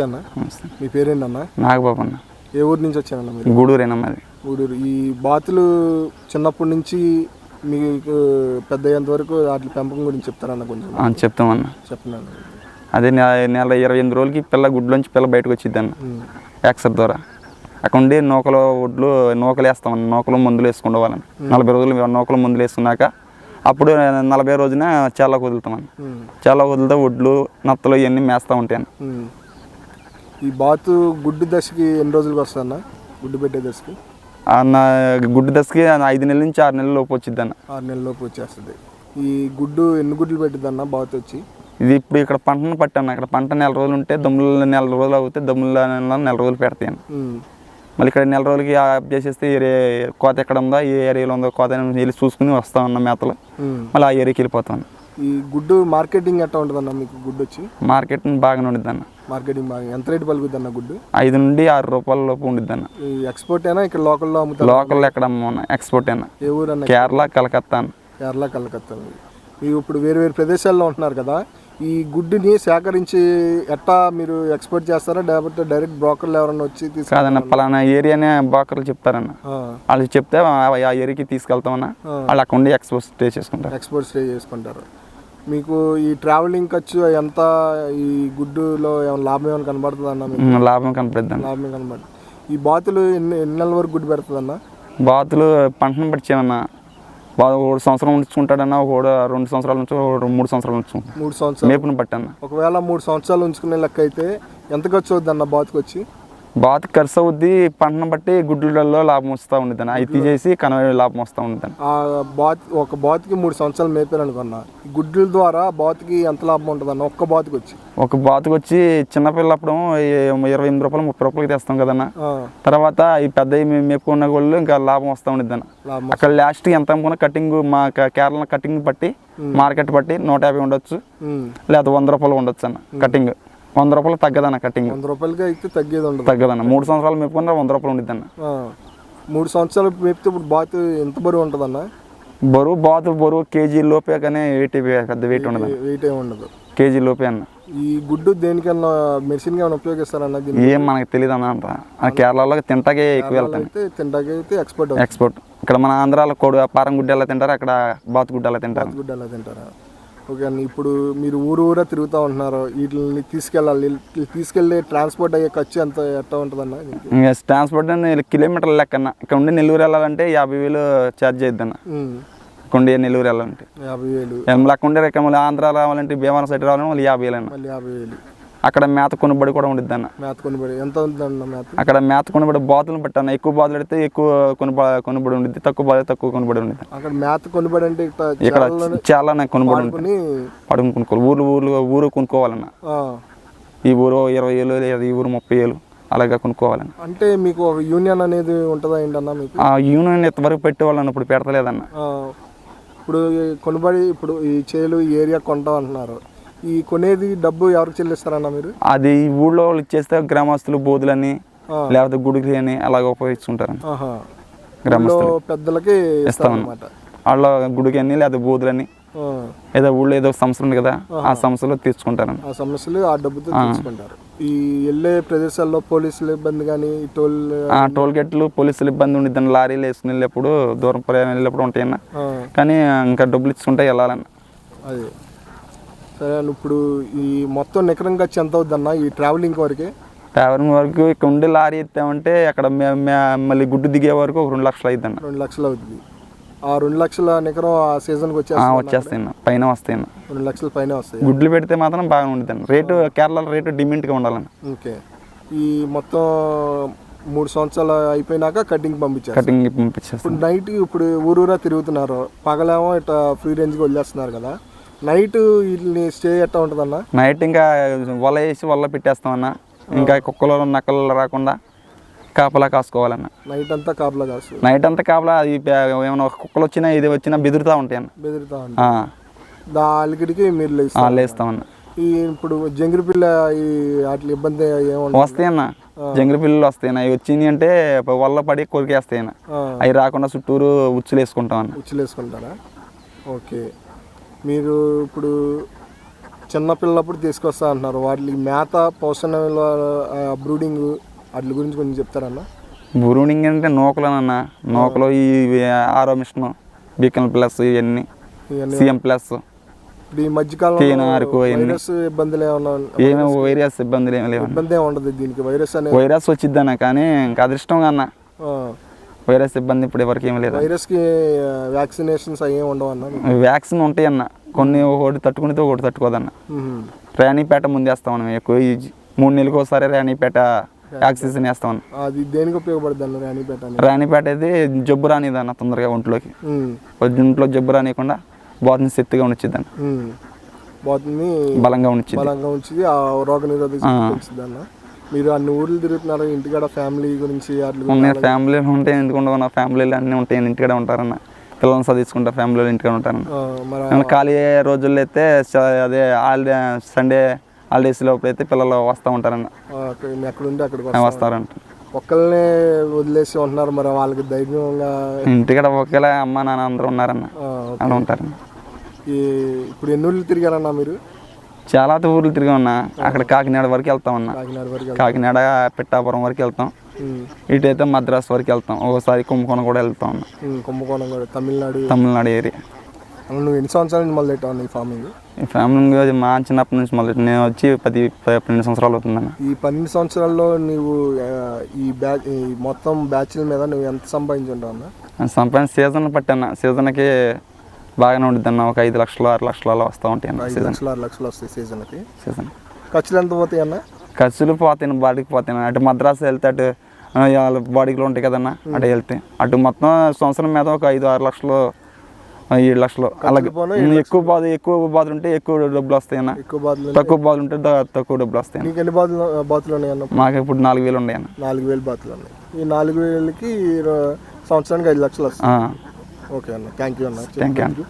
నమస్తే అన్న. మీ పేరేంటన్నా నాగబాబు అన్న. ఏ ఊరు నుంచి వచ్చానన్న మీరు? గూడూరేనా మాది. ఊడూరు ఈ బాతులు చిన్నప్పటి నుంచి మీకు పెద్ద అయ్యేంత వరకు వాటి పెంపకం గురించి చెప్తారన్న కొంచెం? చెప్తామన్న చెప్పినాను అదే నెల ఇరవై ఎనిమిది రోజులకి పిల్ల గుడ్లోంచి పిల్ల బయటకు వచ్చింది అన్న. యాక్సర్ ద్వారా. అక్కడ ఉండి నూకలు ఒడ్లు నూకలు వేస్తామన్న నూకలు మందులు వేసుకుండేవాళ్ళని నలభై రోజులు నూకలు మందులు వేసుకున్నాక అప్పుడు నలభై రోజున చాలా వదులుతామన్న చాలా వదిలితే ఒడ్లు నత్తలు ఇవన్నీ మేస్తూ ఉంటాయి అన్న. ఈ బాతు గుడ్డు దశకి ఎన్ని రోజులకు వస్తుందన్న గుడ్డు పెట్టే దశకి? ఆ నా గుడ్డు దశకి ఐదు నెలల నుంచి ఆరు నెలల లోపు వచ్చింది అన్న ఆరు నెలల లోపు వచ్చేస్తుంది. ఈ గుడ్డు ఎన్ని గుడ్లు పెట్టిద్దన్న బాతు వచ్చి? ఇది ఇప్పుడు ఇక్కడ పంటను పట్టాను ఇక్కడ పంట నెల రోజులు ఉంటే దమ్ముల నెల రోజులు అవుతే దమ్ముల నెల నెల రోజులు పెడతాయి అన్న. మళ్ళీ ఇక్కడ నెల రోజులకి చేసేస్తే ఏరే కోత ఎక్కడ ఉందో ఏ ఏరియాలో ఉందో కోత వెళ్ళి చూసుకుని వస్తా ఉన్న మేతలు. మళ్ళీ ఆ ఏరియాకి వెళ్ళిపోతాను ఈ గుడ్డు మార్కెటింగ్ ఎట్లా ఉంటుందన్న మీకు గుడ్డు వచ్చి? మార్కెట్ బాగానే ఉండిద్ది అన్న మార్కెటింగ్ బాగా ఎంత రేటు పలుకుద్దన్న గుడ్డు? ఐదు నుండి ఆరు రూపాయల లోపు ఉండిద్ది అన్న ఈ ఎక్స్పోర్ట్ అయినా ఇక్కడ లోకల్లో అమ్ముతారు? లోకల్ ఎక్కడ అమ్మన్నా ఎక్స్పోర్ట్ అయినా ఏ ఊరు అన్న కేరళ కలకత్తా అన్న. కేరళ కలకత్తా మీరు ఇప్పుడు వేరు వేరు ప్రదేశాల్లో ఉంటున్నారు కదా ఈ గుడ్డుని సేకరించి ఎట్టా మీరు ఎక్స్పోర్ట్ చేస్తారా? లేకపోతే డైరెక్ట్ బ్రోకర్లు ఎవరన్నా వచ్చి తీసుకు కాదన్న పలానా ఏరియానే బాకర్లు చెప్తారన్న. వాళ్ళు చెప్తే ఆ ఆ ఏరియాకి తీసుకెళ్తామన్నా. వాళ్ళు అక్కడ ఉండి ఎక్స్పోర్ట్ స్టే చేసుకుంటారు. ఎక్స్పోర్ట్ స్టే చేసుకుంటారు. మీకు ఈ ట్రావెలింగ్ ఖర్చు ఎంత? ఈ గుడ్డులో ఏమైనా లాభం ఏమైనా కనబడుతుంది అన్న లాభం కనపడుద్ది అన్న. లాభం కనబడుతుంది. ఈ బాతులు ఎన్ని ఎన్ని నెలల వరకు గుడ్డు పెడుతుంది అన్న? బాతులు పంటను బట్టి చేయమన్నా. బా- ఒకడు సంవత్సరం ఉంచుకుంటాడన్న ఒకడు రెండు సంవత్సరాల నుంచి మూడు సంవత్సరాల నుంచి. మూడు సంవత్సరాలు. మేపుని బట్టి అన్న ఒకవేళ మూడు సంవత్సరాలు ఉంచుకునే లెక్క అయితే ఎంత ఖర్చు అవుద్ది అన్న బాతుకు వచ్చి బాతు ఖర్చు అవుద్ది పంటను బట్టి గుడ్లలో లాభం వస్తూ ఉండేది అన్న. అవి తీసేసి కనవ లాభం వస్తూ ఉండేది అన్న. ఆ బాత్ ఒక బాతుకి మూడు సంవత్సరాలు మేపారు అనుకున్నా. గుడ్ల ద్వారా బాతుకి ఎంత లాభం ఉంటుంది అన్న? ఒక్క బాతుకి వచ్చి. ఒక బాతుకు వచ్చి చిన్నపిల్లప్పుడు ఇరవై ఎనిమిది రూపాయలు ముప్పై రూపాయలకి తెస్తాం కదన్న తర్వాత ఈ పెద్ద మేపుకున్న వాళ్ళు ఇంకా లాభం వస్తూ ఉండేది అన్న. లాభం అక్కడ లాస్ట్ ఎంత అమ్ముకున్న కటింగ్ మా కేరళ కటింగ్ బట్టి మార్కెట్ బట్టి నూట యాభై ఉండొచ్చు. లేదా వంద రూపాయలు ఉండొచ్చు అన్న కటింగ్ వంద రూపాయలు తగ్గదన్న కటింగ్. వంద రూపాయలకి అయితే తగ్గేది ఉండదు. తగ్గదన్న. మూడు సంవత్సరాలు మేపుకున్న వంద రూపాయలు ఉండిద్ది అన్న ఆ, మూడు సంవత్సరాలు మేపితే ఇప్పుడు బాతు ఎంత బరువు ఉంటుంది అన్న బరువు బాతు బరువు కేజీ లోపే కానీ వెయిట్ పెద్ద వెయిట్ ఉండదు వెయిట్ ఏమి ఉండదు. కేజీ లోపే అన్న. ఈ గుడ్డు దేనికన్నా మెడిసిన్గా ఏమైనా ఉపయోగిస్తారన్న ఏం మనకు తెలియదు అన్న అంత కేరళలో తింటాకే ఎక్కువ వెళ్తాను. తింటాకి అయితే ఎక్స్పర్ట్ ఎక్స్పోర్ట్ ఇక్కడ మన ఆంధ్రాలో కోడి పారం గుడ్డ ఎలా తింటారు అక్కడ బాతు గుడ్డ ఎలా తింటారు? గుడ్డు అలా తింటారా? ఓకే అన్న ఇప్పుడు మీరు ఊరు ఊరా తిరుగుతూ ఉంటున్నారు. వీటిని తీసుకెళ్ళాలి. తీసుకెళ్ళి ట్రాన్స్పోర్ట్ అయ్యే ఖర్చు ఎంత ఎట్లా ఉంటుందన్న ట్రాన్స్పోర్ట్ అని కిలోమీటర్ల లెక్కన. ఇక్కడ ఉండి నెల్లూరు వెళ్ళాలంటే యాభై వేలు ఛార్జ్ చేయొద్దు అన్న ఉమ్, ఇక్కడ ఉండి నెల్లూరు వెళ్ళాలంటే. యాభై వేలు. ఉండే ఇక్కడ మళ్ళీ ఆంధ్ర రావాలంటే భీమవరం సైడ్ రావాలంటే మళ్ళీ యాభై వేలు అన్న మళ్ళీ యాభై వేలు. అక్కడ మేత కొనుబడి కూడా ఉండిద్ది అన్న మేత కొనిబడి. ఎంత మేత? అక్కడ మేత కొనుబడి బాతులను పెట్టాను. ఎక్కువ బాతులు పెడితే ఎక్కువ కొనుబ కొనుబడి ఉండిద్ది. తక్కువ బాధ తక్కువ కొనుబడి ఉండిద్ది. అక్కడ మేత కొనిబడి అంటే ఇక్కడ చాలా నాకు కొనుబడి ఉంటుంది కొనుక్కోవాలి. ఊరు ఊరు ఊరు కొనుక్కోవాలన్న. ఈ ఊరు ఇరవై ఏళ్ళు లేదా ఈ ఊరు ముప్పై ఏళ్ళు అలాగా కొనుక్కోవాలన్న. అంటే మీకు యూనియన్ అనేది ఉంటుందా ఏంటన్నా మీకు? ఆ యూనియన్ ఇంతవరకు పెట్టేవాళ్ళని ఇప్పుడు పెడతలేదన్న. ఇప్పుడు కొనుబడి ఇప్పుడు ఈ చేలు ఏరియా కొంటాం అంటున్నారు. ఈ కొనేది డబ్బు ఎవరికి చెల్లిస్తారన్న మీరు? అది ఊళ్ళో వాళ్ళు ఇచ్చేస్తే గ్రామస్తులు బోధులని. లేకపోతే గుడికి అని అలాగ గ్రామస్తులు ఊళ్ళో పెద్దలకి ఇస్తారన్నమాట. వాళ్ళ గుడికి అని లేదా బోధులని ఏదో ఊళ్ళో ఏదో సంస్థ ఉంది కదా ఆ సంస్థలో తీర్చుకుంటారన్న ఆ సమస్యలు ఆ డబ్బుతో తీసుకుంటారు. ఈ వెళ్ళే ప్రదేశాల్లో పోలీసుల ఇబ్బంది కానీ టోల్ ఆ టోల్ గేట్లు పోలీసులు ఇబ్బంది ఉండిద్దని లారీలు వేసుకుని వెళ్ళేప్పుడు దూరం ప్రయాణం వెళ్ళేప్పుడు ఉంటాయన్న. కానీ ఇంకా డబ్బులు ఇచ్చుకుంటే వెళ్ళాలన్న. అదే. సరే ఇప్పుడు ఈ మొత్తం నికరం ఖర్చు ఎంత అవుద్దన్న ఈ ట్రావెలింగ్ వరకే? ట్రావెలింగ్ వరకు ఇక్కడ ఉండి లారీ ఎత్తామంటే అక్కడ మళ్ళీ గుడ్డు దిగే వరకు ఒక రెండు లక్షలు అవుతుందన్న. రెండు లక్షలు అవుతుంది. ఆ రెండు లక్షల నికరం ఆ సీజన్కి ఆ, వచ్చేస్తుంది వచ్చేస్తాయన్న పైన వస్తాయన్న రెండు లక్షల పైన వస్తాయి? గుడ్లు పెడితే మాత్రం బాగా ఉండిద్దండి రేటు కేరళలో రేటు డిమాండ్గా ఉండాలన్న. ఓకే. ఈ మొత్తం మూడు సంవత్సరాలు అయిపోయినాక కటింగ్ పంపించారు కటింగ్ ఇప్పుడు నైట్ ఇప్పుడు ఊరూరా తిరుగుతున్నారు. పగలేమో ఇట్లా ఫ్రీ రేంజ్కి వదిలేస్తున్నారు కదా. నైట్ స్టే ఎట్లా ఉంటుందన్న? నైట్ ఇంకా వల వేసి వల పెట్టేస్తామన్న. ఇంకా కుక్కలు నక్కలు రాకుండా కాపలా కాసుకోవాలన్న. నైట్ అంతా కాపలా కాస్తుంది. నైట్ అంతా కాపలా అది ఏమైనా కుక్కలు వచ్చినా ఇది వచ్చినా బెదురుతూ ఉంటాయి అన్న. బెదిరితా ఉంటుంది ఆ, దా అలికిడికి మీరు లేస్తామన్న. ఈ ఇప్పుడు జంగిరి పిల్ల ఈ వాటి ఇబ్బంది ఏముంటుంది వస్తాయి అన్న. జంగిలి పిల్లలు వస్తాయి అన్న. అవి వచ్చినాయి అంటే వల్ల పడి కొరికేస్తాయి అన్న. ఆ, అవి రాకుండా చుట్టూరు ఉచ్చులు వేసుకుంటాం అన్న. ఉచ్చులు వేసుకుంటారా ఓకే. మీరు ఇప్పుడు చిన్న పిల్లప్పుడు తీసుకొస్తా అంటున్నారు. వాటికి మేత పోషణ బ్రూడింగ్ వాటి గురించి కొంచెం చెప్తారన్న? బ్రూడింగ్ అంటే నూకలనన్న నూకలు ఈ ఆరో మిషన్ బీకన్ ప్లస్ ఇవన్నీ. CM plus. ఇప్పుడు ఈ మధ్యకాలంలో. వైరస్ ఇబ్బందులు ఏమన్నా ఏమో వైరస్ ఇబ్బందులు ఏమి లేవన్న ఇబ్బంది ఏమి ఉండదు దీనికి. వైరస్ అనే వైరస్ వచ్చిద్దన్న కానీ ఇంకా అదృష్టం అన్న వైరస్ ఇబ్బంది ఇప్పుడు ఎవరికి ఏమి లేదు? వైరస్కి వ్యాక్సినేషన్స్ అవి ఉండవు అన్న వ్యాక్సిన్ ఉంటాయి అన్న కొన్ని ఒకటి తట్టుకునితే ఒకటి తట్టుకోదన్న. రాణిపేట ముందేస్తాం మనం ఎక్కువ. మూడు నెలలకు ఒకసారి రాణిపేట వ్యాక్సిన్ వేస్తాం అన్న. అది దేనికి ఉపయోగపడుతుంది అన్న రాణిపేట రాణిపేట అయితే జబ్బు రానిదన్న తొందరగా ఒంట్లోకి. ఒంట్లో జబ్బు రానియకుండా బాతుని శక్తిగా ఉంచిద్దాన్ని. బాతుని బలంగా ఉంచిద్ది. బలంగా ఉంచి ఆ రోగ నిరోధక అన్న. మీరు అన్ని ఊర్లు తిరుగుతున్నారు ఇంటికాడ ఫ్యామిలీ గురించి ఫ్యామిలీలు ఉంటాయి ఎందుకు ఉండవు నా ఫ్యామిలీలు అన్నీ ఉంటాయి ఇంటికాడ ఉంటారన్న. పిల్లల్ని చదివించుకుంటా ఫ్యామిలీలు ఇంటికాడ ఉంటారన్న. ఆ, మరి నేను ఖాళీ రోజుల్లో అయితే అదే హాలిడే సండే హాలిడేస్ లోపల అయితే పిల్లలు వస్తూ ఉంటారన్న. ఆ, అక్కడ ఉంటే వస్తారంట. ఒక్కళ్ళనే వదిలేసి ఉంటున్నారు మరి వాళ్ళకి ధైర్యంగా ఇంటికాడ ఒకేలా అమ్మ నాన్న అందరూ ఉన్నారన్న. అలా ఉంటారన్న. ఈ ఇప్పుడు ఎన్ని ఊర్లు తిరిగారన్నా మీరు? చాలా ఊర్లు తిరిగి ఉన్నా అక్కడ కాకినాడ వరకు వెళ్తాం అన్న. కాకినాడ పిట్టాపురం వరకు వెళ్తాం. ఇటైతే మద్రాస్ వరకు వెళ్తాం. ఒకసారి కుంభకోణం కూడా వెళ్తాం అన్న. కుంభకోణం కూడా. తమిళనాడు. తమిళనాడు ఏరియా నువ్వు ఎన్ని సంవత్సరాల నుంచి మొదలు పెట్టావు ఈ ఫార్మింగ్ ఈ ఫ్యామిలీ మా చిన్నప్పటి నుంచి మొదలు నేను వచ్చి పది పన్నెండు సంవత్సరాలు అవుతుందన్న ఈ పన్నెండు సంవత్సరాల్లో నువ్వు ఈ బ్యాచ్ మొత్తం బ్యాచ్ల మీద నువ్వు ఎంత సంపాదించుంటావు అన్న? సంపాదన సీజన్ పట్టన్న సీజన్కి బాగానే ఉంటుంది అన్న ఒక ఐదు లక్షలు ఆరు లక్షలు అలా వస్తూ ఉంటాయి అన్న ఐదు సీజన్ లక్షలు ఆరు లక్షలు వస్తాయి సీజన్కి సీజన్ ఖర్చులు ఎంత పోతాయి అన్న? ఖర్చులు పోతాయి బాడీకి పోతాయి అటు మద్రాసు వెళ్తే అటు వాళ్ళ బాడీలో ఉంటాయి కదన్న అటు వెళ్తే. అటు మొత్తం సంవత్సరం మీద ఒక ఐదు ఆరు లక్షలు ఏడు లక్షలు. అలాగే ఎక్కువ బాధ ఎక్కువ బాధలు ఉంటే ఎక్కువ డబ్బులు వస్తాయి అన్న. ఎక్కువ తక్కువ బాధలు ఉంటే తక్కువ డబ్బులు వస్తాయి. నీకు ఎన్ని బాతులు బాతులు ఉన్నాయి అన్న? మాకు ఇప్పుడు నాలుగు వేలు ఉన్నాయి అన్న. నాలుగు వేలు బాతులు ఉన్నాయి. ఈ నాలుగు వేలకి సంవత్సరానికి ఐదు లక్షలు వస్తాయి. ఓకే అన్న. థ్యాంక్ యూ అన్న. Thank you